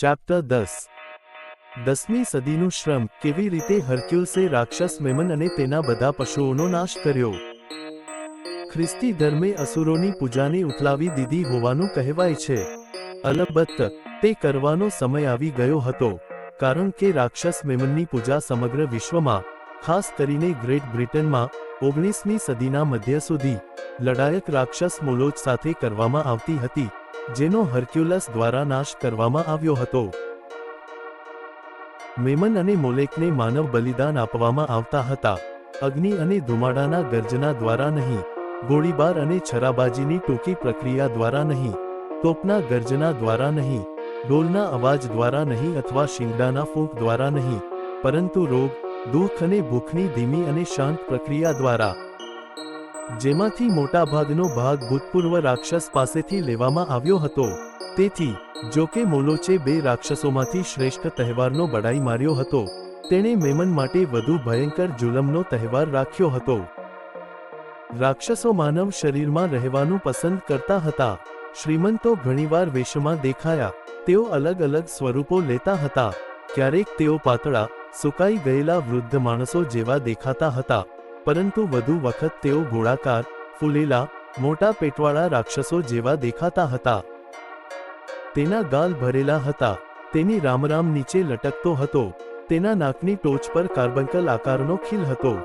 Chapter દસ. દસમી સદીનું શ્રમ કેવી રીતે હર્ક્યુલ્સે રાક્ષસ મેમન અને તેના બધા પશુઓનો નાશ કર્યો? ખ્રિસ્તી ધર્મે અસુરોની પૂજાને ઉથલાવી દીધી હોવાનું કહેવાય છે. અલબત્ત, તે કરવાનો સમય આવી ગયો હતો, કારણ કે રાક્ષસ મેમનની પૂજા સમગ્ર વિશ્વમાં, ખાસ કરીને ગ્રેટ બ્રિટનમાં, ઓગણીસમી સદીના મધ્ય સુધી, લડાયક રાક્ષસ મોલોચ સાથે કરવામાં આવતી હતી. જેનો હર્ક્યુલસ દ્વારા નાશ કરવામાં આવ્યો હતો. મેમન અને મોલેકને માનવ બલિદાન આપવામાં આવતા હતા. અગ્નિ અને ધુમાડાના ગર્જના દ્વારા નહીં, ગોળીબાર અને છરાબાજીની ટૂંકી પ્રક્રિયા દ્વારા નહીં, તોપના ગર્જના દ્વારા નહીં ડોલના અવાજ દ્વારા નહીં અથવા શિંગડાના ફૂંક દ્વારા નહીં, પરંતુ રોગ, દુઃખ અને ભૂખની ધીમી અને શાંત પ્રક્રિયા દ્વારા. જેમાંથી મોટાભાગનો ભાગ ભૂતપૂર્વ રાક્ષસ પાસેથી લેવામાં આવ્યો હતો. તેથી, જો કે મોલોચે બે રાક્ષસોમાંથી શ્રેષ્ઠ તહેવારનો બડાઈ માર્યો હતો. તેણે મેમન માટે વધુ ભયંકર જુલમનો તહેવાર રાખ્યો હતો. રાક્ષસો માનવ શરીરમાં રહેવાનું પસંદ કરતા હતા. શ્રીમંતો ઘણીવાર વેશમાં દેખાયા. તેઓ અલગ અલગ સ્વરૂપો લેતા હતા. ક્યારેક તેઓ પાતળા, સુકાઈ ગયેલા વૃદ્ધ માણસો જેવા દેખાતા હતા. પરંતુ વધુ વખત તેઓ ગોળાકાર, ફૂલેલા, મોટા પેટવાળા રાક્ષસો જેવા દેખાતા હતા. તેના ગાલ ભરેલા હતા. તેની રામરામ નીચે લટકતો હતો. તેના નાકની ટોચ પર કાર્બંકલ આકારનો ખીલ હતો.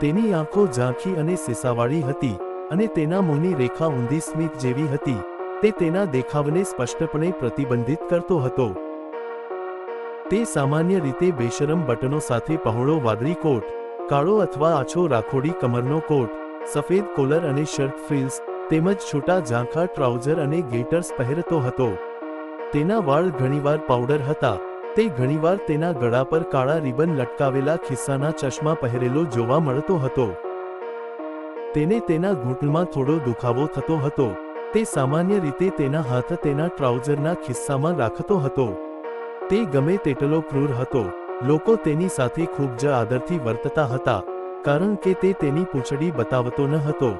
તેની આંખો ઝાંખી અને સીસાવાળી હતી અને તેના મોંની રેખા ઊંધી સ્મિત જેવી હતી. તે તેના દેખાવને સ્પષ્ટપણે પ્રતિબંધિત કરતો હતો. તે સામાન્ય રીતે બેશરમ બટનો સાથે પહોળો વાદળી કોટ કાળો અથવા આછો રાખોડી કમરનો કોટ, સફેદ કોલર અને શર્ટ ફ્રિલ્સ, તેમજ છોટા ઝાંખા ટ્રાઉઝર અને ગેટર્સ પહેરતો હતો. તેના વાળ ઘણીવાર પાવડર હતા. તે ઘણીવાર તેના ગળા પર કાળા રિબન લટકાવેલા ખિસ્સાના ચશ્મા પહેરેલો જોવા મળતો હતો. તેને તેના ઘૂંટણમાં થોડો દુખાવો થતો હતો. તે સામાન્ય રીતે તેના હાથ તેના ટ્રાઉઝરના ખિસ્સામાં રાખતો હતો. તે ગમે તેટલો ક્રૂર હતો. લોકો તેની સાથે ખૂબ જ આદરથી વર્તતા હતા, કારણ કે તે તેની પૂંછડી બતાવતો ન હતો.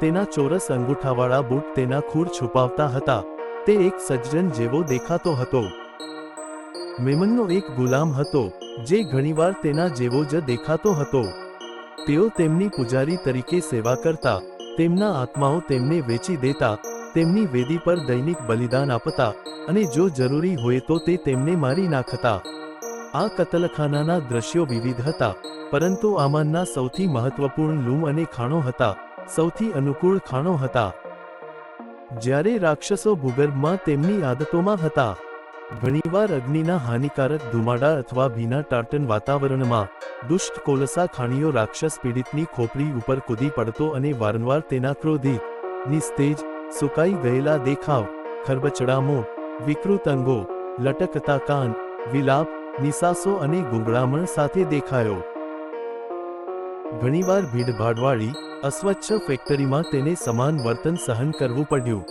તેના ચોરસ અંગૂઠાવાળા બૂટ તેના ખૂર છુપાવતા હતા. તે એક સજ્જન જેવો દેખાતો હતો. મેમનનો એક ગુલામ હતો, જે ઘણીવાર તેના જેવો જ દેખાતો હતો. તેઓ તેમની પૂજારી તરીકે સેવા કરતા, તેમના આત્માઓ તેમને વેચી દેતા, તેમની વેદી પર દૈનિક બલિદાન આપતા, અને જો જરૂરી હોય તો તે તેમને મારી નાખતા. આ કતલખાનાના દ્રશ્યો વિવિધ હતા, પરંતુ આમાંના સૌથી મહત્વપૂર્ણ લૂમ અને ખાણો હતા, સૌથી અનુકૂળ ખાણો હતા. જ્યારે રાક્ષસો ભૂગર્ભમાં તેમની આદતોમાં હતા, ઘણીવાર અગ્નિના હાનિકારક ધુમાડા અથવા ભીના ટાર્ટન વાતાવરણમાં, દુષ્ટ કોલસા ખાણીઓ રાક્ષસ પીડિતની ખોપરી ઉપર કૂદી પડતો અને વારંવાર તેના ક્રોધી, નિસ્તેજ, સુકાઈ ગયેલા દેખાવ, ખરબચડામો, વિકૃત અંગો, લટકતા કાન, વિલાપ નિસાસો અને ગુંગળામણ સાથે દેખાયો. ઘણીવાર ભીડભાડવાળી, અસ્વચ્છ ફેક્ટરીમાં તેને સમાન વર્તન સહન કરવું પડ્યું.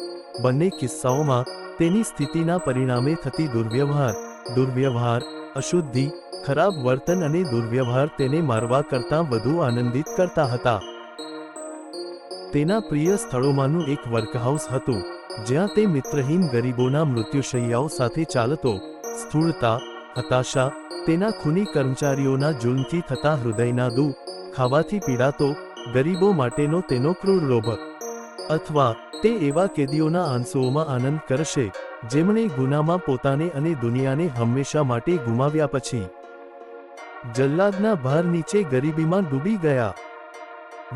બંને કિસ્સાઓમાં, તેની સ્થિતિના પરિણામે થતી દુર્વ્યવહાર દુર્વ્યવહાર, અશુદ્ધિ, ખરાબ વર્તન અને દુર્વ્યવહાર તેને મારવા કરતાં વધુ આનંદિત કરતા હતા. તેના પ્રિય સ્થળોમાંનું એક વર્કહાઉસ હતું, જ્યાં તે મિત્રહીન ગરીબોના મૃત્યુશૈયાઓ સાથે ચાલતો, સ્થૂળતા હતાશા, તેના ખૂની કર્મચારીઓના જુલ્મથી થતા હૃદયના દુઃખ ખાવાથી પીડાતો, ગરીબો માટેનો તેનો ક્રૂર લોભ. અથવા, તે એવા કેદીઓના આંસુઓમાં આનંદ કરશે, જેમણે ગુનામાં પોતાને અને દુનિયાને હંમેશા માટે ગુમાવ્યા પછી. જલ્લાદના ભાર નીચે ગરીબીમાં ડૂબી ગયા.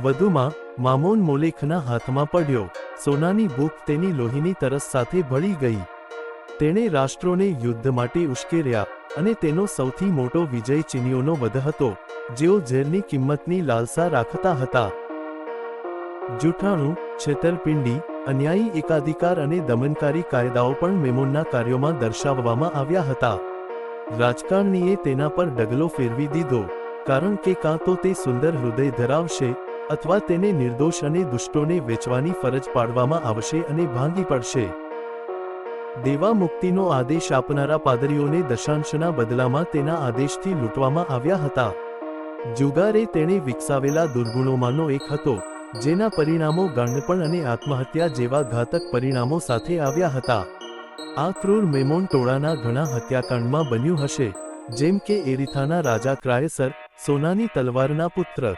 વધુમાં, મામોન મોલેખના હાથમાં પડ્યો, સોનાની ભૂખ તેની લોહીની તરસ સાથે ભળી ગઈ. તેણે રાષ્ટ્રોને યુદ્ધ માટે ઉશ્કેર્યા. અને તેનો સૌથી મોટો વિજય ચીનીઓનો વધ હતો, જેઓ ઝેરની કિંમતની લાલસા રાખતા હતા. જૂઠાણું, છેતરપિંડી, અન્યાયી એકાધિકાર અને દમનકારી કાયદાઓ પણ મેમોનના કાર્યોમાં દર્શાવવામાં આવ્યા હતા. રાજકારણીએ તેના પર ડગલો ફેરવી દીધો, કારણ કે કાં તો તે સુંદર હૃદય ધરાવશે, અથવા તેને નિર્દોષ અને દુષ્ટોને વેચવાની ફરજ પાડવામાં આવશે અને ભાંગી પડશે. દેવા મુક્તિનો આદેશ આપનારા પાદરીઓને દશાંશના બદલામાં તેના આદેશથી લૂંટવામાં આવ્યા હતા. જુગારે તેણે વિકસાવેલા દુર્ગુણોમાંનો એક હતો, જેના પરિણામો ગાંડપણ અને આત્મહત્યા જેવા ઘાતક પરિણામો સાથે આવ્યા હતા. આ ક્રૂર મેમોન ટોળાના ઘણા હત્યાકાંડમાં બન્યું હશે, જેમ કે એરિથાના રાજા ક્રાયસર, સોનાની તલવારના પુત્ર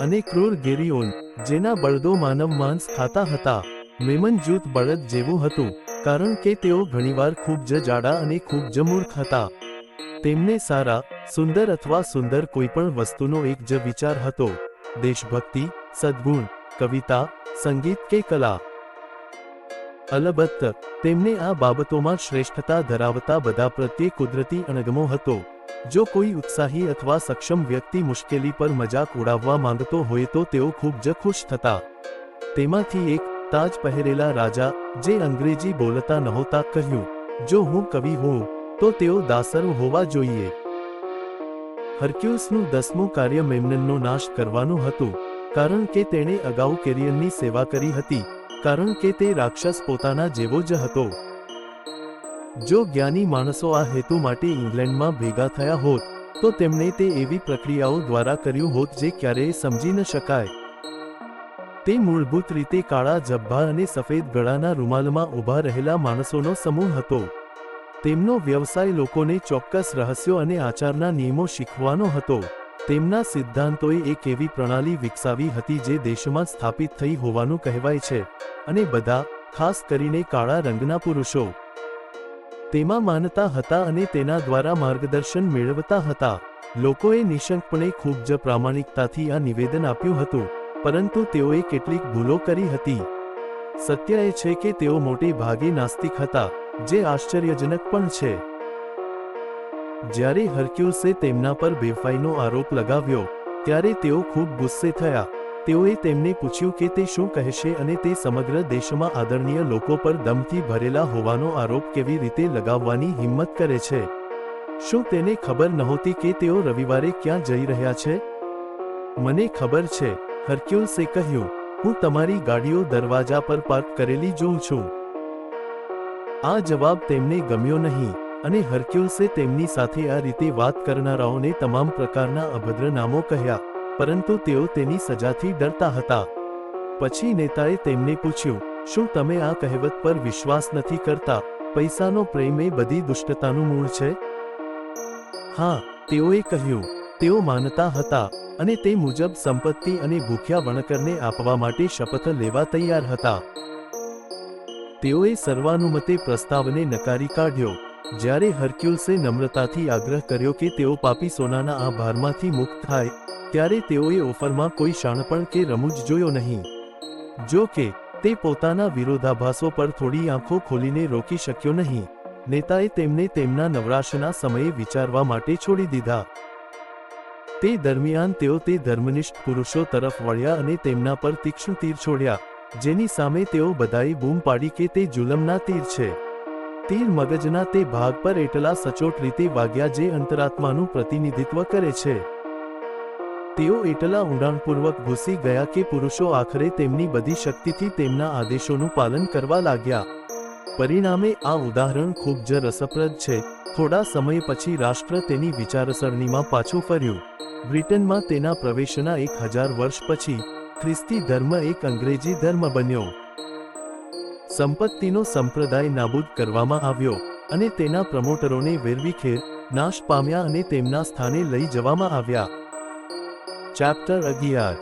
અને ક્રૂર ગેરીઓન, જેના બળદો માનવ માંસ ખાતા હતા. મેમન જૂથ બળદ જેવું હતું. કારણ કે તેઓ ઘણીવાર ખૂબ જ જાડા અને ખૂબ જ મૂર્ખ હતા. તેમને સારા, સુંદર અથવા સુંદર કોઈપણ વસ્તુનો એક જ વિચાર હતો. દેશભક્તિ, સદ્ગુણ, કવિતા, સંગીત કે કલા. અલબત્ત, તેમને આ બાબતોમાં શ્રેષ્ઠતા ધરાવતા બધા પ્રત્યે કુદરતી અણગમો હતો. જો કોઈ ઉત્સાહી અથવા સક્ષમ વ્યક્તિ મુશ્કેલી પર મજાક ઉડાવવા માંગતો હોય તો તેઓ ખૂબ જ ખુશ થતા. તેમાંથી એક તાજ પહેરેલા રાજા જે અંગ્રેજી બોલતા નહોતા કહ્યું, જો હું કવિ હોઉં, તો તેઓ દાસરો હોવા જોઈએ. હર્ક્યુસનું દસમું કાર્ય મેમનનનો નાશ કરવાનું હતું, કારણ કે તેણે અગાઉ કેરિયનની સેવા કરી હતી, કારણ કે તે રાક્ષસ પોતાના જેવો જ હતો. જો જ્ઞાની માણસો આ હેતુ માટે ઇંગ્લેન્ડમાં ભેગા થયા હોત, તો તેમણે તે એવી પ્રક્રિયાઓ દ્વારા કર્યું હોત જે ક્યારેય સમજી ન શકાય. તે મૂળભૂત રીતે કાળા, જબ્બા અને સફેદ ગળાના રૂમાલમાં ઊભા રહેલા માણસોનો સમૂહ હતો. તેમનો વ્યવસાય લોકોને ચોક્કસ રહસ્યો અને આચારના નિયમો શીખવાનો હતો. તેમના સિદ્ધાંતોએ એક એવી પ્રણાલી વિકસાવી હતી જે દેશમાં સ્થાપિત થઈ હોવાનું કહેવાય છે અને બધા, ખાસ કરીને કાળા રંગના પુરુષો, તેમાં માનતા હતા અને તેના દ્વારા માર્ગદર્શન મેળવતા હતા. લોકોએ નિશંકપણે ખૂબ જ પ્રામાણિકતાથી આ નિવેદન આપ્યું હતું. પરંતુ તેઓએ કેટલીક ભૂલો કરી હતી. સત્ય એ છે કે તેઓ મોટે ભાગે નાસ્તિક હતા, જે આશ્ચર્યજનક પણ છે. જ્યારે હર્ક્યુસે તેમના પર બેફાઈનો આરોપ લગાવ્યો, ત્યારે તેઓ ખૂબ ગુસ્સે થયા. તેઓએ તેમને પૂછ્યું કે તે શું કહેશે અને તે સમગ્ર દેશમાં આદરણીય લોકો પર દમથી ભરેલા હોવાનો આરોપ કેવી રીતે લગાવવાની હિંમત કરે છે? શું તેને ખબર નહોતી કે તેઓ રવિવારે ક્યાં જઈ રહ્યા છે? મને ખબર છે. હર્ક્યુસે કહ્યું, હું તમારી ગાડીઓ દરવાજા પર પાર્ક કરેલી જોઉં છું. આ જવાબ તેમને ગમ્યો નહીં, અને હર્ક્યુલ્સે તેમની સાથે આ રીતે વાત કરનારાઓને તમામ પ્રકારના અભદ્ર નામો કહ્યા, પરંતુ તેઓ તેની સજાથી ડરતા હતા. પછી નેતાએ તેમને પૂછ્યું, શું તમે આ કહેવત પર વિશ્વાસ નથી કરતા, પૈસાનો પ્રેમ એ બધી દુષ્ટતાનું મૂળ છે? હા, તેઓએ કહ્યું, તેઓ માનતા હતા અને તે મુજબ સંપત્તિ અને ભૂખ્યા વણકરને આપવા માટે શપથ લેવા તૈયાર હતા. તેઓએ સર્વાનુમતે પ્રસ્તાવને નકારી કાઢ્યો. જ્યારે હર્ક્યુલ્સે નમ્રતાથી આગ્રહ કર્યો કે તેઓ પાપી સોનાના આ ભારમાંથી મુક્ત થાય, ત્યારે તેઓએ ઓફરમાં કોઈ શાણપણ કે રમૂજ જોયો નહીં. જો કે, તે પોતાના વિરોધાભાસો પર થોડી આંખો ખોલીને રોકી શક્યો નહીં. નેતાએ તેમને તેમના નવરાશના સમયે વિચારવા માટે છોડી દીધા. તે દરમિયાન તેઓ તે ધર્મનિષ્ઠ પુરુષો તરફ વળ્યા અને તેમના પર તીક્ષ્ણ તીર છોડ્યા, જેની સામે તેઓ બધાએ બૂમ પાડી કે તે જુલમના તીર છે. તીર મગજના તે ભાગ પર એટલા સચોટ રીતે વાગ્યા જે અંતરાત્માનું પ્રતિનિધિત્વ કરે છે. તેઓ એટલા ઊંડાણપૂર્વક ઘૂસી ગયા કે પુરુષો આખરે તેમની બધી શક્તિથી તેમના આદેશોનું પાલન કરવા લાગ્યા. પરિણામે આ ઉદાહરણ ખૂબ જ રસપ્રદ છે. થોડા સમય પછી રાષ્ટ્ર તેની વિચારસરણીમાં પાછું ફર્યું. બ્રિટનમાં તેના પ્રવેશના એક હજાર વર્ષ પછી, ખ્રિસ્તી ધર્મ એક અંગ્રેજી ધર્મ બન્યો. સંપત્તિનો સંપ્રદાય નાબૂદ કરવામાં આવ્યો અને તેના પ્રમોટરોને વેરવિખેર નાશ પામ્યા અને તેમના સ્થાને લઈ જવામાં આવ્યા. ચેપ્ટર અગિયાર.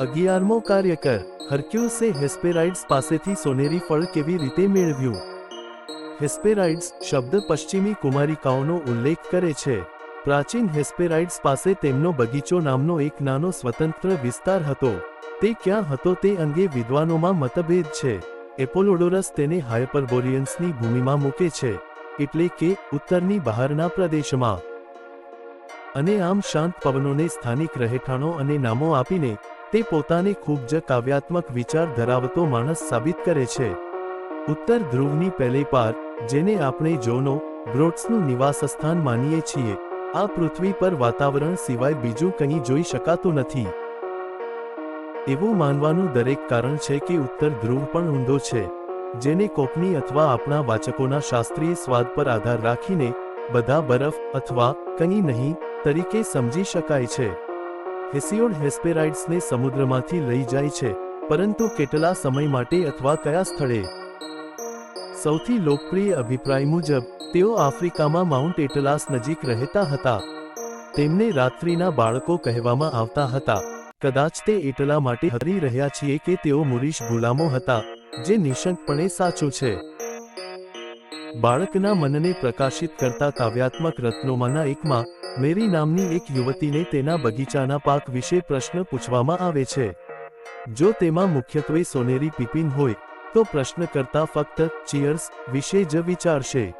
અગિયારમો કાર્યકર હર્ક્યુસે હેસ્પેરાઇડ્સ પાસેથી સોનેરી ફળ કેવી રીતે મેળવ્યું? હેસ્પેરાઇડ્સ શબ્દ પશ્ચિમી કુમારિકાઓનો ઉલ્લેખ કરે છે. પ્રાચીન હેસ્પેરાઇડ્સ પાસે તેમનો બગીચો નામનો એક નાનો સ્વતંત્ર વિસ્તાર હતો. તે ક્યાં હતો તે અંગે વિદ્વાનોમાં મતભેદ છે. એપોલોડોરસ તેને હાયપરબોરિયન્સની ભૂમિમાં મૂકે છે, એટલે કે ઉત્તરની બહારના પ્રદેશમાં. અને આમ શાંત પવનોને સ્થાનિક રહેઠાણો અને નામો આપીને તે પોતાને ખૂબ જ કાવ્યાત્મક વિચાર ધરાવતો માણસ સાબિત કરે છે. ઉત્તર ધ્રુવની પહેલે પાર જેને આપણે જોનો બ્રોટ્સનું નિવાસસ્થાન માનીએ છીએ. આ પૃથ્વી પર વાતાવરણ સિવાય બીજું કંઈ જોઈ શકાતું નથી. એવું માનવાનું દરેક કારણ છે કે ઉત્તર ધ્રુવ પણ ઊંધો છે. જેને કોકની અથવા આપણા વાચકોના શાસ્ત્રીય સ્વાદ પર આધાર રાખીને બધા બરફ અથવા કંઈ નહીં તરીકે સમજી શકાય છે. હેસિયોડ હેસ્પેરાઇડ્સને સમુદ્રમાંથી લઈ જાય છે, પરંતુ કેટલા સમય માટે અથવા કયા સ્થળે? સૌથી લોકપ્રિય અભિપ્રાય મુજબ, તેઓ આફ્રિકામાં માઉન્ટ એટલાસ નજીક રહેતા હતા. તેમને રાત્રિના બાળકો કહેવામાં આવતા હતા. કદાચ તે એટલા માટે હરી રહ્યા છીએ કે તેઓ મુરીશ ગુલામો હતા, જે નિશંકપણે સાચું છે. બાળકના મનને પ્રકાશિત કરતા કાવ્યાત્મક રત્નોમાંના એકમાં, મેરી નામની એક યુવતીને તેના બગીચાના પાક વિશે પ્રશ્ન પૂછવામાં આવે છે. જો તેમાં મુખ્યત્વે સોનેરી પીપીન હોય તો પ્રશ્ન કરતા ફક્ત, ચિયર્સ વિશે જ વિચારશે.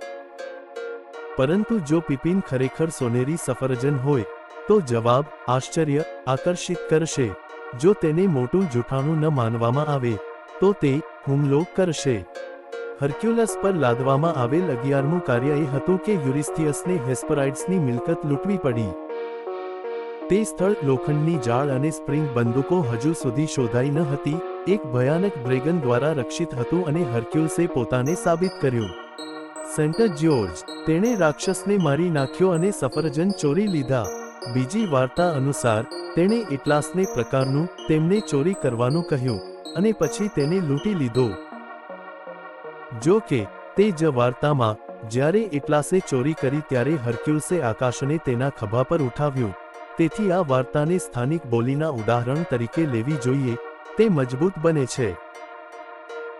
પરંતુ જો પિપિન ખરેખર સોનેરી સફરજન હોય, તો જવાબ આશ્ચર્ય આકર્ષિત કરશે. જો તેને મોટું જૂઠાણું ન માનવામાં આવે, તો તે હુમલો કરશે. હર્ક્યુલસ પર લાદવામાં આવેલ અગિયારમું કાર્ય એ હતું કે યુરિસ્થિયસને હેસ્પરાઇડ્સની મિલકત લૂંટવી પડી. તે સ્થળ લોખંડની જાળ અને સ્પ્રિંગ બંદૂકો હજુ સુધી શોધાઈ ન હતી. એક ભયાનક ડ્રેગન દ્વારા રક્ષિત હતું અને હર્ક્યુલ્સે પોતાને સાબિત કર્યું. સેન્ટ જ્યોર્જ, તેણે રાક્ષસને મારી નાખ્યો અને સફરજન ચોરી લીધા. બીજી વાર્તા અનુસાર, તેણે એટલાસને પ્રકારનું તેમને ચોરી કરવાનું કહ્યું અને પછી તેને લૂંટી લીધો. જો કે, તે જ વાર્તામાં, જ્યારે એટલાસે ચોરી કરી ત્યારે હર્ક્યુલ્સે આકાશને તેના ખભા પર ઉઠાવ્યું. તેથી આ વાર્તાને સ્થાનિક બોલીના ઉદાહરણ તરીકે લેવી જોઈએ તે મજબૂત બને છે.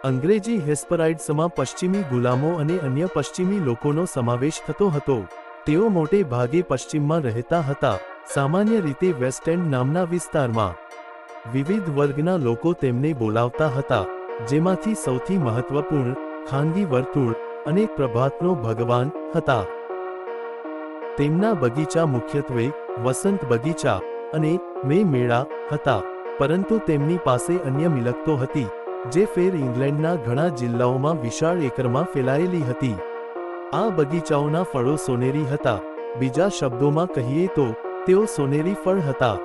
અંગ્રેજી હેસ્પરાઇડ્સમાં પશ્ચિમી ગુલામો અને અન્ય પશ્ચિમી લોકોનો સમાવેશ થતો હતો. તેઓ મોટે ભાગે પશ્ચિમમાં રહેતા હતા, સામાન્ય રીતે વેસ્ટ એન્ડ નામના વિસ્તારમાં. વિવિધ વર્ગના લોકો તેમને બોલાવતા હતા, જેમાંથી સૌથી મહત્વપૂર્ણ, ખાનગી વર્તુળ અને પ્રભાતનો ભગવાન હતા. તેમના બગીચા મુખ્યત્વે વસંત બગીચા અને મે મેળા હતા. પરંતુ તેમની પાસે અન્ય મિલકતો હતી, જે ફેર ઇંગ્લેન્ડના ઘણા જિલ્લાઓમાં વિશાળ એકરમાં ફેલાયેલી હતી. આ બગીચાઓના ફળો સોનેરી હતા, બીજા શબ્દોમાં કહીએ તો, તેઓ સોનેરી ફળ હતા.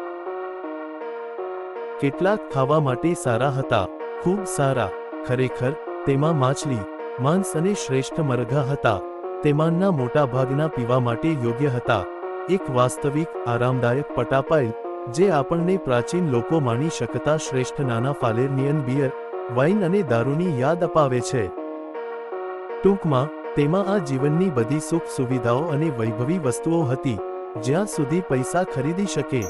કેટલાક ખાવા માટે સારા હતા, ખૂબ સારા, ખરેખર, તેમાં માછલી, માંસ અને શ્રેષ્ઠ મરઘા હતા. તેમાંના મોટાભાગના પીવા માટે યોગ્ય હતા. એક વાસ્તવિક, આરામદાયક પટાપાઇલ જે આપણને પ્રાચીન લોકો માણી શકતા શ્રેષ્ઠ નાના ફાલેરનિયન બિયર વાઇન અને દારૂની યાદ અપાવે છે. ટૂંકમાં, તેમાં આ જીવનની બધી સુખ સુવિધાઓ અને વૈભવી વસ્તુઓ હતી, જ્યાં સુધી પૈસા ખરીદી શકે.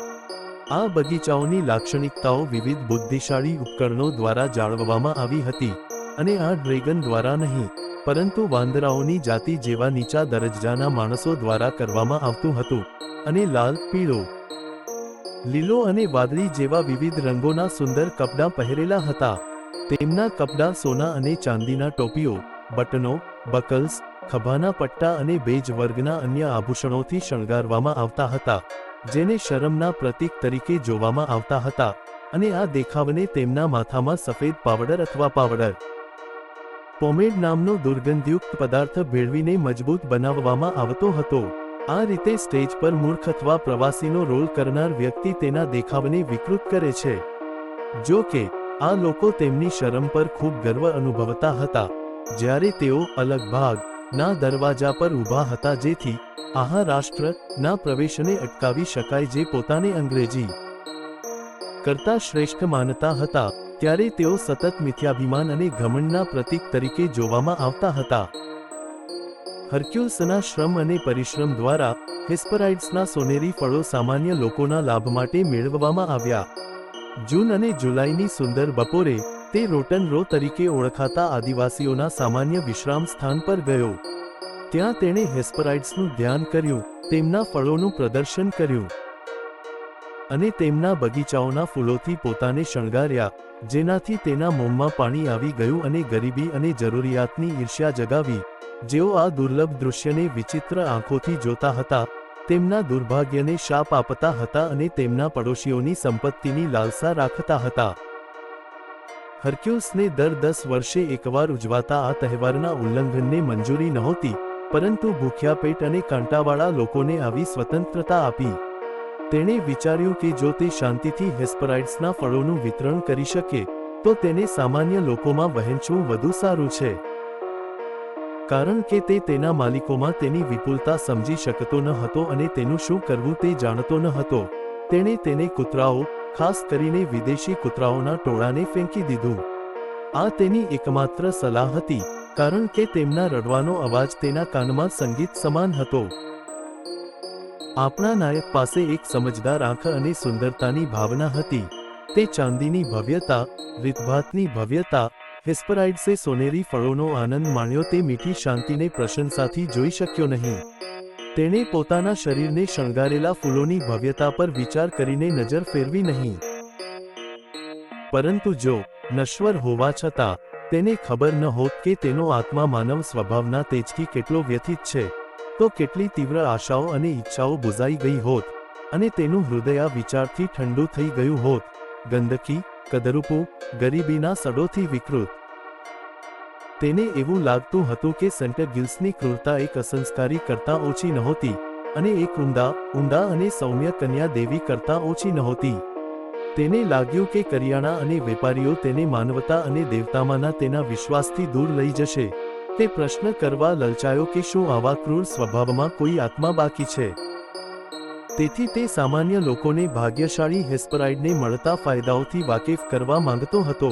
આ બગીચાઓની લાક્ષણિકતાઓ વિવિધ બુદ્ધિશાળી ઉપકરણો દ્વારા જાળવવામાં આવી હતી, અને આ ડ્રેગન દ્વારા નહીં, પરંતુ વાંદરાઓની જાતિ જેવા નીચા દરજ્જાના માણસો દ્વારા કરવામાં આવતું હતું, અને લાલ, પીળો લીલો અને વાદળી જેવા વિવિધ રંગોના સુંદર કપડાં પહેરેલા હતા. તેમના કપડાં સોના અને ચાંદીના ટોપીઓ, બટનો, બકલ્સ, ખભાના પટ્ટા અને બેજ વર્ગના અન્ય આભૂષણોથી શણગારવામાં આવતા હતા, જેને શરમના પ્રતીક તરીકે જોવામાં આવતા હતા અને આ દેખાવને તેમના માથામાં સફેદ પાવડર અથવા પાવડર પોમેડ નામનો દુર્ગંધયુક્ત પદાર્થ ભેળવીને મજબૂત બનાવવામાં આવતો હતો. આ રીતે સ્ટેજ પર મૂર્ખ અથવા પ્રવાસીનો રોલ કરનાર વ્યક્તિ તેના દેખાવને વિકૃત કરે છે. જો કે, આ લોકો તેમની શરમ પર ખૂબ ગર્વ અનુભવતા હતા. જ્યારે તેઓ અલગ ભાગ, ના દરવાજા પર ઊભા હતા જેથી આહા રાષ્ટ્ર, ના પ્રવેશને અટકાવી શકાય જે પોતાને અંગ્રેજી કરતા શ્રેષ્ઠ માનતા હતા, ત્યારે તેઓ સતત મિથ્યાભિમાન અને ઘમંડના પ્રતીક તરીકે જોવામાં આવતા હતા. હર્ક્યુલ્સના શ્રમ અને પરિશ્રમ દ્વારા હેસ્પરાઇડ્સના સોનેરી ફળો સામાન્ય લોકોના લાભ માટે મેળવવામાં આવ્યા. જૂન અને જુલાઈની સુંદર બપોરે તે રોટન રો તરીકે ઓળખાતા આદિવાસીઓના સામાન્ય વિશ્રામ સ્થાન પર ગયો. ત્યાં તેણે હેસ્પરાઇડ્સનું ધ્યાન કર્યું, તેમના ફળોનું પ્રદર્શન કર્યું અને તેમના બગીચાઓના ફૂલોથી પોતાને શણગાર્યા. જેનાથી તેના મોંમાં પાણી આવી ગયું અને ગરીબી અને જરૂરિયાતની ઈર્ષ્યા જગાવી. જેઓ આ દુર્લભ દૃશ્યને વિચિત્ર આંખોથી જોતા હતા, તેમના દુર્ભાગ્યને શાપ આપતા હતા અને તેમના પડોશીઓની સંપત્તિની લાલસા રાખતા હતા. હર્ક્યુલ્સને દર દસ વર્ષે એકવાર ઉજવાતા આ તહેવારના ઉલ્લંઘનને મંજૂરી નહોતી, પરંતુ ભૂખ્યા પેટ અને કાંટાવાળા લોકોને આવી સ્વતંત્રતા આપી. તેણે વિચાર્યું કે જો તે શાંતિથી હેસ્પરાઇડ્સના ફળોનું વિતરણ કરી શકે, તો તેને સામાન્ય લોકોમાં વહેંચવું વધુ સારું છે. કારણ કે તે તેના માલિકોમાં તેની વિપુલતા સમજી શકતો ન હતો અને તેનું શું કરવું તે જાણતો ન હતો. તેણે તેને કૂતરાઓ, ખાસ કરીને વિદેશી કૂતરાઓના ટોળાને ફેંકી દીધું. આ તેની એકમાત્ર સલાહ હતી, કારણ કે તેમના રડવાનો અવાજ તેના કાનમાં સંગીત સમાન હતો. આપણા નાયક પાસે એક સમજદાર આંખ અને સુંદરતાની ભાવના હતી. તે ચાંદીની ભવ્યતા, રીતભાતની ભવ્યતા, હેસ્પરાઇડ્સે સોનેરી ફળોનો આનંદ માણ્યો તે મીઠી શાંતિને પ્રશંસાથી જોઈ શક્યો નહીં. તેણે પોતાના શરીરને શણગારેલા ફૂલોની ભવ્યતા પર વિચાર કરીને નજર ફેરવી નહીં. પરંતુ જો નશ્વર હોવા છતાં, તેને ખબર ન હોત કે તેનો આત્મા માનવ સ્વભાવના તેજથી કેટલો વ્યથિત છે. તો કેટલી તીવ્ર આશાઓ અને ઈચ્છાઓ બુઝાઈ ગઈ હોત અને તેનું હૃદય વિચારથી ઠંડુ થઈ ગયું હોત. ગંદકી, કદરૂપું, ગરીબીના સડોથી વિકૃત. તેને એવું લાગતું હતું કે સેન્ટ ગિલ્સની ક્રૂરતા એક અસંસ્કારી કરતાં ઓછી નહોતી અને એક ઊંડા ઊંડા અને સૌમ્ય કન્યા દેવી કરતાં ઓછી નહોતી. તેને લાગ્યું કે કરિયાણા અને વેપારીઓ તેને માનવતા અને દેવતામાંના તેના વિશ્વાસથી દૂર લઈ જશે. તે પ્રશ્ન કરવા લલચાયો કે શું આવા ક્રૂર સ્વભાવમાં કોઈ આત્મા બાકી છે? તેથી તે સામાન્ય લોકોને ભાગ્યશાળી હેસ્પરાઇડને મળતા ફાયદાઓથી વાકેફ કરવા માંગતો હતો.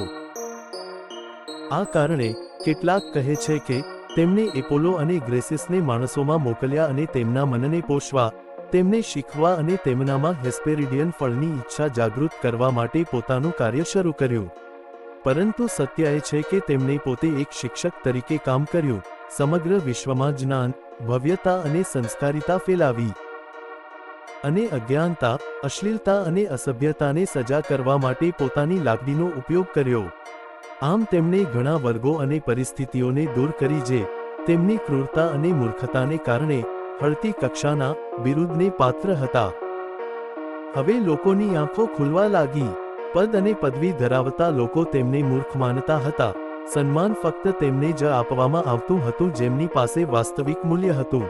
આ કારણે કેટલાક કહે છે કે તેમણે એપોલો અને ગ્રેસિસને માણસોમાં મોકલ્યા અને તેમના મનને પોષવા, તેમને શીખવા અને તેમનામાં હેસ્પેરિડિયન ફળની ઈચ્છા જાગૃત કરવા માટે પોતાનું કાર્ય શરૂ કર્યું. પરંતુ સત્ય એ છે કે તેમણે પોતે એક શિક્ષક તરીકે કામ કર્યું. સમગ્ર વિશ્વમાં જ્ઞાન, ભવ્યતા અને સંસ્કારિતા ફેલાવી. અને અજ્ઞાનતા, અશ્લીલતા અને અસભ્યતાને સજા કરવા માટે પોતાની લાગણીનો ઉપયોગ કર્યો. આમ તેમણે ઘણા વર્ગો અને પરિસ્થિતિઓને દૂર કરી જે, તેમની ક્રૂરતા અને મૂર્ખતાને કારણે, હળતી કક્ષાના બિરુદને પાત્ર હતા. હવે લોકોની આંખો ખુલવા લાગી. પદ અને પદવી ધરાવતા લોકો તેમને મૂર્ખ માનતા હતા. સન્માન ફક્ત તેમને જ આપવામાં આવતું હતું જેમની પાસે વાસ્તવિક મૂલ્ય હતું.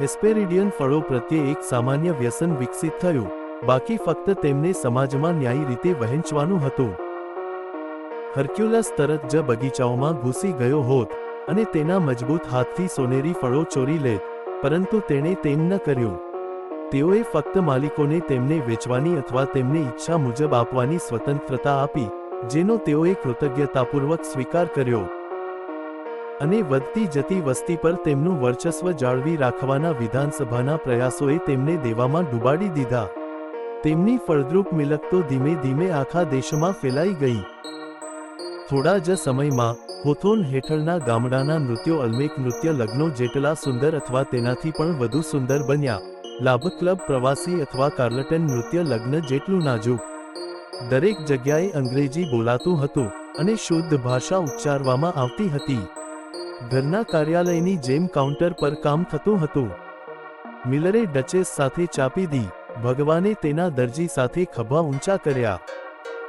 હેસ્પેરિડિયન ફળો પ્રત્યે એક સામાન્ય વ્યસન વિકસિત થયું. બાકી ફક્ત તેમને સમાજમાં ન્યાયી રીતે વહેંચવાનું હતું. હર્ક્યુલસ તરત જ બગીચાઓમાં ઘૂસી ગયો હોત અને તેના મજબૂત હાથથી સોનેરી ફળો ચોરી લેત, પરંતુ તેણે તેમ ન કર્યું. તેઓએ ફક્ત માલિકોને તેમને વેચવાની અથવા તેમને ઈચ્છા મુજબ આપવાની સ્વતંત્રતા આપી, જેનો તેઓએ કૃતજ્ઞતાપૂર્વક સ્વીકાર કર્યો. અને વધતી જતી વસ્તી પર તેમનું વર્ચસ્વ જાળવી રાખવાના વિધાનસભાના પ્રયાસોએ તેમને દેવામાં ડૂબાડી દીધા. તેમની ફળદ્રુપ મિલક તો ધીમે ધીમે આખા દેશમાં ફેલાઈ ગઈ. થોડા જ સમયમાં, હોથોન હેઠળના ગામડાના નૃત્યો અલ્મેક નૃત્ય લગ્નો જેટલા સુંદર અથવા તેનાથી પણ વધુ સુંદર બન્યા. લાભ ક્લબ પ્રવાસી અથવા કાર્લટન નૃત્ય લગ્ન જેટલું નાજુક. દરેક જગ્યાએ અંગ્રેજી બોલાતું હતું અને શુદ્ધ ભાષા ઉચ્ચારવામાં આવતી હતી. ઘરના કાર્યાલયની જેમ કાઉન્ટર પર કામ થતું હતું. મિલરે ડચેસ સાથે ચાપી દી, ભગવાને તેના દરજી સાથે ખભા ઊંચા કર્યા.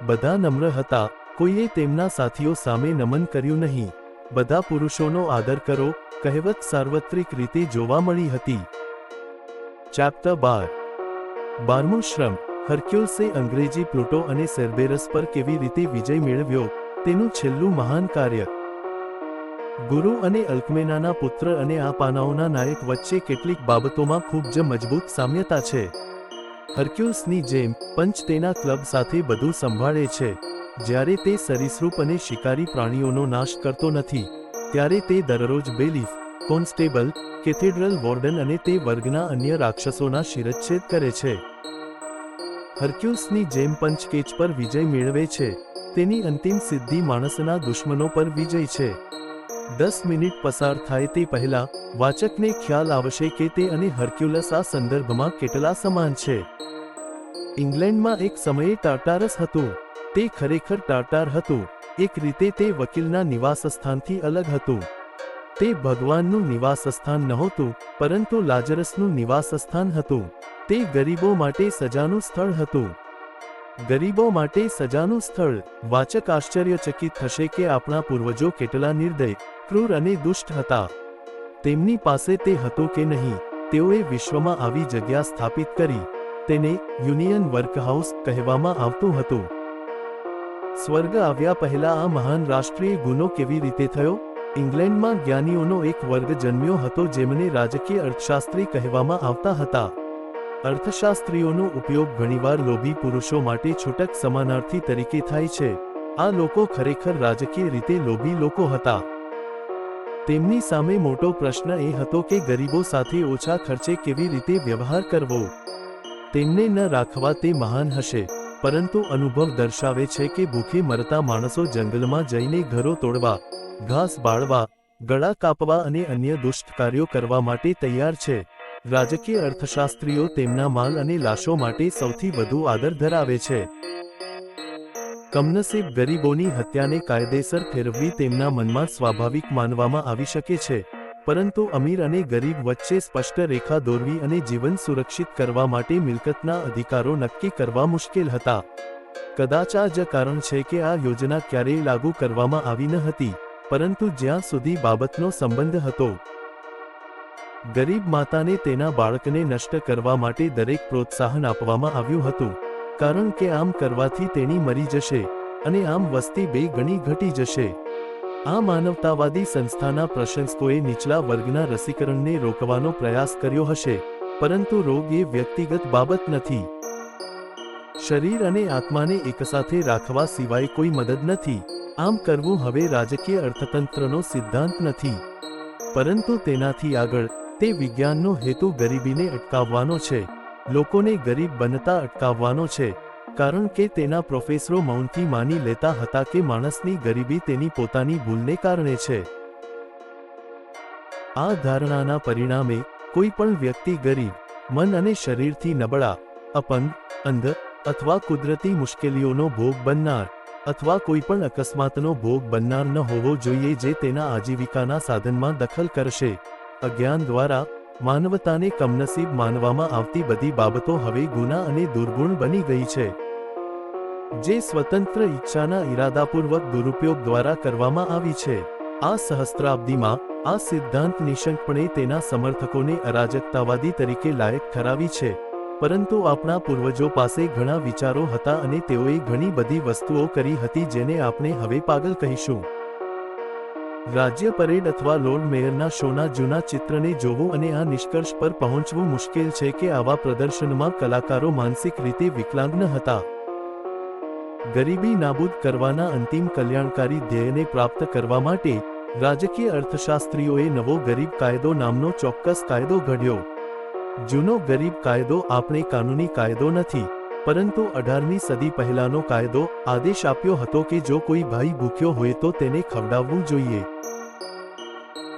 બધા નમ્ર હતા, કોઈએ તેમના સાથીઓ સામે નમન કર્યું નહીં. બધા પુરુષોનો આદર કરો, કહેવત સાર્વત્રિક રીતે જોવા મળી હતી. ચેપ્ટર બાર. બારમું શ્રમ. હર્ક્યુલ્સે અંગ્રેજી પ્લુટો અને સેર્બેરસ પર કેવી રીતે વિજય મેળવ્યો? તેનું છેલ્લું મહાન કાર્ય. ગુરુ અને અલ્કમેનાના પુત્ર અને આ પાનાઓના નાયક વચ્ચે કેટલીક બાબતોમાં ખૂબ જ મજબૂત સામ્યતા છે. હર્ક્યુલ્સની જેમ, પંચ તેના ક્લબ સાથે બધું સંભાળે છે. જ્યારે તે સરીસૃપ અને શિકારી પ્રાણીઓનો નાશ કરતો નથી, ત્યારે તે દરરોજ બેલીફ કોન્સ્ટેબલ, કેથેડ્રલ વોર્ડન અને તે વર્ગના અન્ય રાક્ષસોના શિરચ્છેદ કરે છે. હર્ક્યુલ્સની જેમ પંચકેચ પર વિજય મેળવે છે. તેની અંતિમ સિદ્ધિ માણસના દુશ્મનો પર વિજય છે. દસ મિનિટ પસાર થાય તે પહેલા, વાચકને ખ્યાલ આવશે કે તે અને હર્ક્યુલસ આ સંદર્ભમાં કેટલા સમાન છે. ઇંગ્લેન્ડમાં એક સમયે ટાટારસ હતું. તે ખરેખર ટાટાર હતું. એક રીતે તે વકીલના નિવાસસ્થાનથી અલગ હતું. તે ભગવાનનું નિવાસસ્થાન નહોતું, પરંતુ લાજરસનું નિવાસસ્થાન હતું. તે ગરીબો માટે સજાનું સ્થળ હતું. ગરીબો માટે સજાનું સ્થળ. વાચક આશ્ચર્યચકિત થશે કે આપણા પૂર્વજો કેટલા નિર્દય, ક્રૂર અને દુષ્ટ હતા. તેમની પાસે તે હતો કે નહીં, તેઓએ વિશ્વમાં આવી જગ્યા સ્થાપિત કરી. તેને યુનિયન વર્કહાઉસ કહેવામાં આવતું હતું. સ્વર્ગ આવ્યા પહેલા આ મહાન રાષ્ટ્રીય ગુનો કેવી રીતે થયો? ઇંગ્લેન્ડમાં જ્ઞાનીઓનો એક વર્ગ જન્મ્યો હતો જેમને રાજકીય અર્થશાસ્ત્રી કહેવામાં આવતા હતા. અર્થશાસ્ત્રીઓનો ઉપયોગ ઘણીવાર લોભી પુરુષો માટે છૂટક સમાનાર્થી તરીકે થાય છે. આ લોકો ખરેખર રાજકીય રીતે લોભી લોકો હતા. તેમની સામે મોટો પ્રશ્ન એ હતો કે ગરીબો સાથે ઓછા ખર્ચે કેવી રીતે વ્યવહાર કરવો? તેમને ન રાખવા તે મહાન હશે, પરંતુ અનુભવ દર્શાવે છે કે ભૂખે મરતા માણસો જંગલમાં જઈને ઘરો તોડવા ઘાસ બાળવા, ગળા કાપવા અને અન્ય દુષ્ટ કાર્યો કરવા માટે તૈયાર છે. રાજકીય અર્થશાસ્ત્રીઓ તેમના માલ અને લાશો માટે સૌથી વધુ આદર ધરાવે છે. કમનસીબ ગરીબોની હત્યાને કાયદેસર ફેરવવી તેમના મનમાં સ્વાભાવિક માનવામાં આવી શકે છે. પરંતુ અમીર અને ગરીબ વચ્ચે સ્પષ્ટ રેખા દોરવી અને જીવન સુરક્ષિત કરવા માટે મિલકતના અધિકારો નક્કી કરવા મુશ્કેલ હતા. કદાચ આ જ કારણ છે કે આ યોજના ક્યારેય લાગુ કરવામાં આવી ન હતી. પરંતુ જ્યાં સુધી બાબતનો સંબંધ હતો, ગરીબ માતાને તેના બાળકને નષ્ટ કરવા માટે દરેક પ્રોત્સાહન આપવામાં આવ્યું હતું, કારણ કે આમ કરવાથી તેણી મરી જશે અને આમ વસ્તી બે ગણી ઘટી જશે. આ માનવતાવાદી સંસ્થાના પ્રશંસકોએ નીચલા વર્ગના રસીકરણને રોકવાનો પ્રયાસ કર્યો હશે, પરંતુ રોગ એ વ્યક્તિગત બાબત નથી. શરીર અને આત્માને એકસાથે રાખવા સિવાય કોઈ મદદ નથી. આમ કરવું હવે રાજકીય અર્થતંત્રનો સિદ્ધાંત નથી. પરંતુ તેનાથી આગળ તે વિજ્ઞાનનો હેતુ ગરીબીને અટકાવવાનો છે. લોકોને ગરીબ બનતા અટકાવવાનો છે. કારણ કે તેના પ્રોફેસરો મૌનથી માની લેતા હતા કે માણસની ગરીબી તેની પોતાની ભૂલને કારણે છે. આ ધારણાના પરિણામે કોઈ પણ વ્યક્તિ ગરીબ, મન અને શરીરથી નબળા, અપંગ, અંધ અથવા કુદરતી મુશ્કેલીઓનો ભોગ બનનાર અથવા કોઈ પણ અકસ્માતનો ભોગ બનનાર ન હોવો જોઈએ જે તેના આજીવિકાના સાધનમાં દખલ કરશે. અજ્ઞાન દ્વારા માનવતાને કમનસીબ માનવામાં આવતી બધી બાબતો હવે ગુના અને દુર્ગુણ બની ગઈ છે. જે સ્વતંત્ર ઈચ્છાના ઈરાદાપૂર્વક દુરુપયોગ દ્વારા કરવામાં આવી છે. આ સહસ્ત્રાબ્દીમાં આ સિદ્ધાંત નિશંકપણે તેના સમર્થકોને અરાજકતાવાદી તરીકે લાયક ઠરાવી છે. પરંતુ આપણા પૂર્વજો પાસે ઘણા વિચારો હતા અને તેઓએ ઘણી બધી વસ્તુઓ કરી હતી જેને આપણે હવે પાગલ કહીશું. રાજ્ય પરેડ અથવા લોર્ડ મેયરના શોના જૂના ચિત્રને જોવું અને આ નિષ્કર્ષ પર પહોંચવું મુશ્કેલ છે કે આવા પ્રદર્શનમાં કલાકારો માનસિક રીતે વિકલાંગ હતા. ગરીબી નાબૂદ કરવાના અંતિમ કલ્યાણકારી ધ્યેયને પ્રાપ્ત કરવા માટે રાજકીય અર્થશાસ્ત્રીઓએ નવો ગરીબ કાયદો નામનો ચોક્કસ કાયદો ઘડ્યો. જૂનો ગરીબ કાયદો આપણે કાનૂની કાયદો નથી, પરંતુ અઢારમી સદી પહેલાનો કાયદો આદેશ આપ્યો હતો કે જો કોઈ ભાઈ ભૂખ્યો હોય તો તેને ખવડાવવું જોઈએ.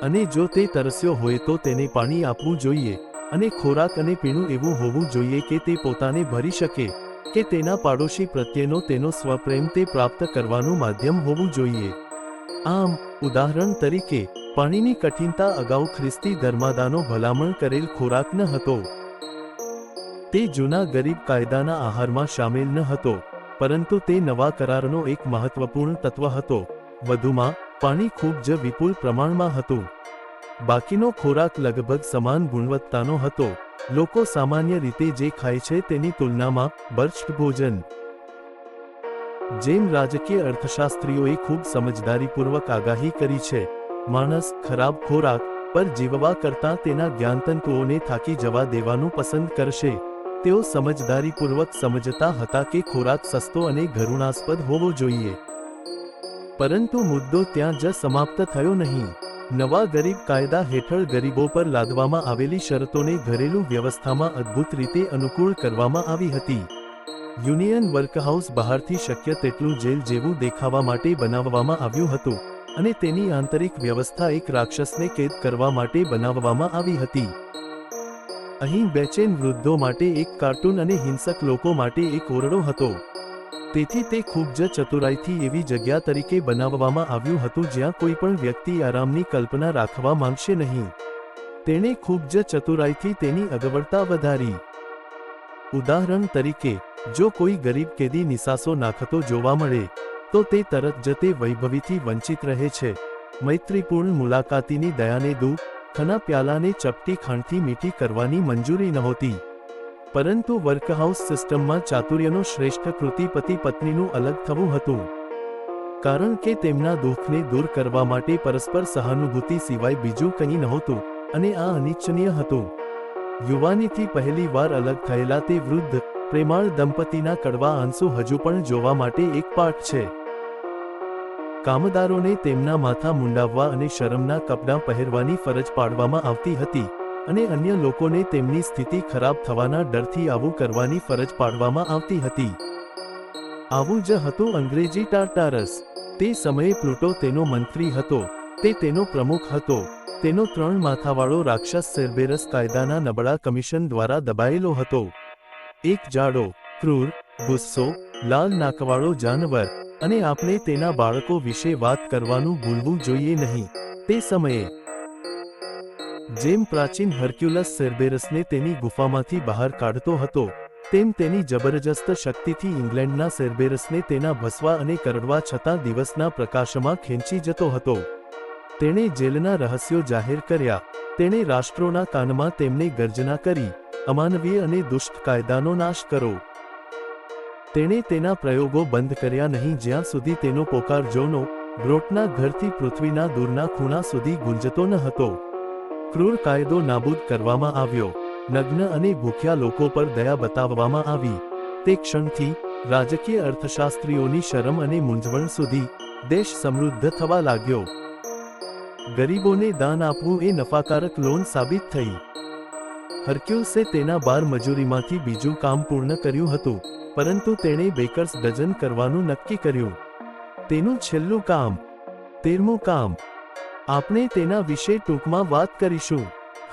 અને જો તે તરસ્યો હોય તો તેને પાણી આપવું જોઈએ, અને ખોરાક અને પીણું એવું હોવું જોઈએ કે તે પોતાને ભરી શકે, કે તેના પાડોશી પ્રત્યેનો તેનો સ્વપ્રેમ તે પ્રાપ્ત કરવાનું માધ્યમ હોવું જોઈએ. આમ, ઉદાહરણ તરીકે પાણીની કઠિનતા અગાઉ ખ્રિસ્તી ધર્માદાનો ભલામણ કરેલ ખોરાક ન હતો. તે જૂના ગરીબ કાયદાના આહારમાં સામેલ ન હતો, પરંતુ તે નવા કરારનો એક મહત્વપૂર્ણ તત્વ હતો. વધુમાં, પાણી ખૂબ જ વિપુલ પ્રમાણમાં હતું. બાકીનો ખોરાક લગભગ સમાન ગુણવત્તાનો હતો. લોકો સામાન્ય રીતે જે ખાય છે તેની તુલનામાં બર્ચ્ડ ભોજન. જેમ રાજકીય અર્થશાસ્ત્રીઓએ ખૂબ સમજદારીપૂર્વક આગાહી કરી છે માણસ ખરાબ ખોરાક પર જીવવા કરતાં તેના જ્ઞાનતંતુઓને થાકી જવા દેવાનું પસંદ કરશે. તેઓ સમજદારીપૂર્વક સમજતા હતા કે ખોરાક સસ્તો અને ઘૃણાસ્પદ હોવો જોઈએ. પરંતુ મુદ્દો ત્યાં જ સમાપ્ત થયો નહીં. નવા ગરીબ કાયદા હેઠળ ગરીબો પર લાદવામાં આવેલી શરતોને ઘરેલુ વ્યવસ્થામાં અદ્ભુત રીતે અનુકૂળ કરવામાં આવી હતી. યુનિયન વર્કહાઉસ બહારથી શક્ય તેટલું જેલ જેવું દેખાવા માટે બનાવવામાં આવ્યું હતું. અને તેની આંતરિક વ્યવસ્થા એક રાક્ષસને કેદ કરવા માટે બનાવવામાં આવી હતી. અહીં બેચેન વૃદ્ધો માટે એક કાર્ટૂન અને હિંસક લોકો માટે એક ઓરડો હતો. તેથી તે ખૂબ જ ચતુરાઈથી એવી જગ્યા તરીકે બનાવવામાં આવ્યું હતું જ્યાં કોઈ પણ વ્યક્તિ આરામની કલ્પના રાખવા માંગશે નહીં. તેણે ખૂબ જ ચતુરાઈથી તેની અગવડતા વધારી. ઉદાહરણ તરીકે, જો કોઈ ગરીબ કેદી નિસાસો નાખતો જોવા મળે તો તે તરત જ તે વૈભવીથી વંચિત રહે છે. મૈત્રીપૂર્ણ મુલાકાતીની દયાને દૂર, ખના પ્યાલાને ચપટી ખાંડથી મીઠી કરવાની મંજૂરી નહોતી. પરંતુ વર્કહાઉસ સિસ્ટમમાં ચાતુર્યનો શ્રેષ્ઠ કૃતિ પતિ પત્નીનું અલગ થવું હતું. કારણ કે તેમના દુઃખને દૂર કરવા માટે પરસ્પર સહાનુભૂતિ સિવાય બીજું કંઈ નહોતું, અને આ અનિચ્છનીય હતું. યુવાનીથી પહેલી વાર અલગ થયેલા તે વૃદ્ધ, પ્રેમાળ દંપતીના કડવા આંસુ હજુ પણ જોવા માટે એક પાઠ છે. કામદારોને તેમના માથા મુંડાવવા અને શરમના કપડાં પહેરવાની ફરજ પાડવામાં આવતી હતી અને અન્ય લોકોને તેમની સ્થિતિ ખરાબ થવાના ડરથી આવું કરવાની ફરજ પાડવામાં આવતી હતી. આવું જ હતું અંગ્રેજી ટાટારસ. તે સમયે પ્લુટો તેનો મંત્રી હતો. તે તેનો પ્રમુખ હતો. તેનો ત્રણ માથાવાળો રાક્ષસ સેર્બેરસ કાયદાના નબળા કમિશન દ્વારા દબાયેલો હતો. એક જાડો, ક્રૂર, ગુસ્સો, લાલ નાકવાળો જાનવર અને આપણે તેના બાળકો વિશે વાત કરવાનું ભૂલવું જોઈએ નહીં. તે સમયે, જેમ પ્રાચીન હર્ક્યુલસ સેર્બેરસને તેની ગુફામાંથી બહાર કાઢતો હતો, તેમ તેની જબરજસ્ત શક્તિથી ઇંગ્લેન્ડના સેર્બેરસને તેના ભસવા અને કરડવા છતાં દિવસના પ્રકાશમાં ખેંચી જતો હતો. તેણે જેલના રહસ્યો જાહેર કર્યા, તેણે રાષ્ટ્રોના કાનમાં તેમને ગર્જના કરી, અમાનવીય અને દુષ્ટ કાયદાનો નાશ કરો. તેણે તેના પ્રયોગો બંધ કર્યા નહીં જ્યાં સુધી તેનો પોકાર જોનો બ્રોટના ઘરથી પૃથ્વીના દૂરના ખૂણા સુધી ગુંજતો ન હતો. ક્રૂર કાયદો નાબૂદ કરવામાં આવ્યો. નગ્ન અને ભૂખ્યા લોકો પર દયા બતાવવામાં આવી. તે ક્ષણથી રાજકીય અર્થશાસ્ત્રીઓની શરમ અને મૂંઝવણ સુધી દેશ સમૃદ્ધ થવા લાગ્યો. ગરીબોને દાન આપવું એ નફાકારક લોન સાબિત થઈ. હર્ક્યુલ્સે તેના બાર મજૂરીમાંથી બીજું કામ પૂર્ણ કર્યું હતું. પરંતુ તેણે બેકર્સ ડઝન કરવાનું નક્કી કર્યું. તેનું છેલ્લું કામ, તેરમું કામ. આપણે તેના વિશે ટૂંકમાં વાત કરીશું.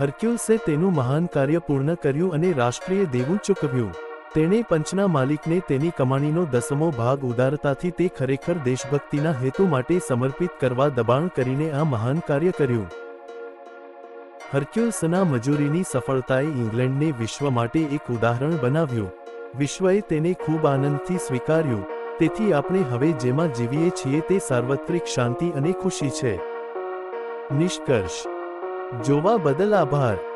હર્ક્યુલ્સે તેનું મહાન કાર્ય પૂર્ણ કર્યું અને રાષ્ટ્રીય દેવું ચૂકવ્યું. તેણે પંચના માલિકને તેની કમાણીનો દસમો ભાગ ઉદારતાથી તે ખરેખર દેશભક્તિના હેતુ માટે સમર્પિત કરવા દબાણ કરીને આ મહાન કાર્ય કર્યું. હર્ક્યુલ્સના મજૂરીની સફળતાએ ઇંગ્લેન્ડને વિશ્વ માટે એક ઉદાહરણ બનાવ્યું. વિશ્વએ તેને ખૂબ આનંદથી સ્વીકાર્યું. તેથી આપણે હવે જેમાં જીવીએ છીએ તે સાર્વત્રિક શાંતિ અને ખુશી છે. નિષ્કર્ષ. જોવા બદલ આભાર.